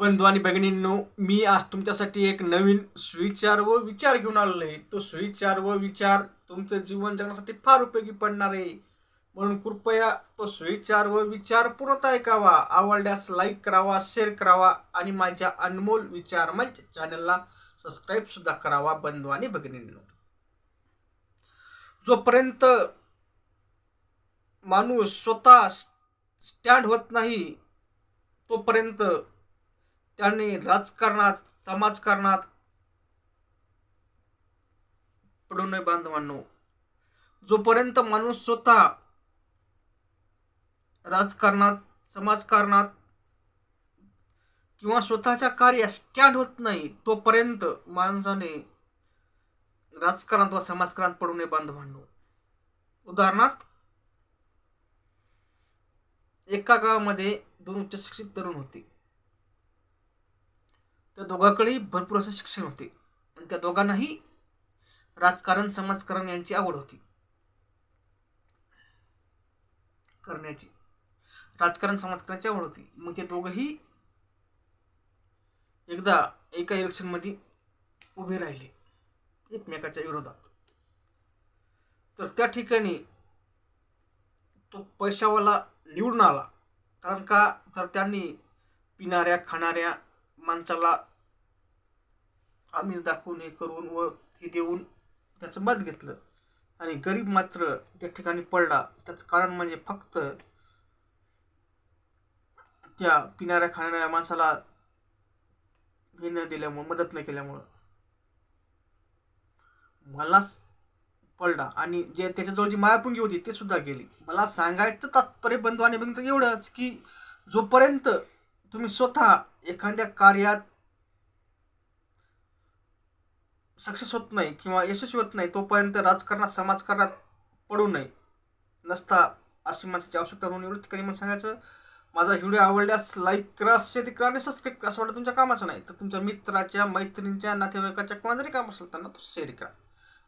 बंधू आणि भगिनींनो मी आज तुमच्यासाठी एक नवीन सुविचार व विचार घेऊन आलेलो आहे. तो सुविचार व विचार तुमचं जीवन जगण्यासाठी फार उपयोगी पडणार आहे. म्हणून कृपया तो सुविचार व विचार पूर्णतः ऐकावा. आवडल्यास लाईक करावा शेअर करावा आणि माझ्या अनमोल विचार मंच चॅनलला सबस्क्राईब सुद्धा करावा बंधू आणि भगिनींनो. जोपर्यंत माणूस स्वतः स्टँड होत नाही तोपर्यंत त्यांनी राजकारणात समाजकारणात पडू नये बांधवांनो. जोपर्यंत माणूस स्वतः राजकारणात समाजकारणात किंवा स्वतःच्या कार्यात स्टँड होत नाही तोपर्यंत माणसाने राजकारणात व समाजकारणात पडू नये बांधवांनो. उदाहरणार्थ एका गावामध्ये दोन उच्च शिक्षित तरुण होते. त्या दोघांकडेही भरपूर असे शिक्षण होते. आणि त्या दोघांनाही राजकारण समाजकारण यांची आवड होती. करण्याची. राजकारण समाजकारणाची आवड होती. मग ते दोघंही एकदा एका इलेक्शनमध्ये उभे राहिले. एकमेकाच्या विरोधात. तर त्या ठिकाणी तो पैशावाला निवडून आला. कारण का? तर त्यांनी पिणाऱ्या खाणाऱ्या माणसाला आम्ही दाखवून हे करून व ती देऊन त्याचं मत घेतलं. आणि गरीब मात्र त्या ठिकाणी पडला त्याचं कारण म्हणजे फक्त त्या पिणाऱ्या खाणाऱ्या माणसाला हे न दिल्यामुळं मदत न केल्यामुळं. मला पडला. आणि जे त्याच्याजवळ जी मायापुंगी होती ते सुद्धा गेली. मला सांगायचं तात्पर्य बंधू आणि बंधू एवढंच की जोपर्यंत तुम्ही स्वतः एखाद्या कार्यात सक्सेस होत नाही किंवा यशस्वी होत नाही तोपर्यंत राजकारणात समाजकारणात पडू नये. नसता अशी माणसाची आवश्यकता म्हणून एवढंच काही मला सांगायचं माझा व्हिडिओ आवडल्यास लाईक करा शेअर करा आणि सबस्क्राईब करा. असं वाटतं तुमच्या कामाचं नाही तर तुमच्या मित्राच्या मैत्रिणीच्या नातेवाईकाच्या कोणा जरी काम असेल त्यांना तो शेअर करा.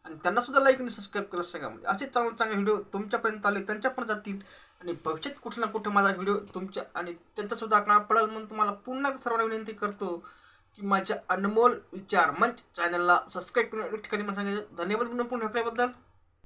आणि त्यांना सुद्धा लाईक आणि सबस्क्राईब करा सांगा म्हणजे. असे चांगले चांगले व्हिडिओ तुमच्यापर्यंत आले त्यांच्या पण जातील. आणि भविष्यात कुठे ना कुठे माझा व्हिडिओ तुमच्या आणि त्यांचासुद्धा सुद्धा पडेल म्हणून तुम्हाला पुन्हा सर्वांना विनंती करतो. की माझ्या अनमोल विचार मंच चॅनलला सबस्क्राईब करून ठिकाणी मला सांगायचं. धन्यवाद म्हणून पुन्हा भेटल्याबद्दल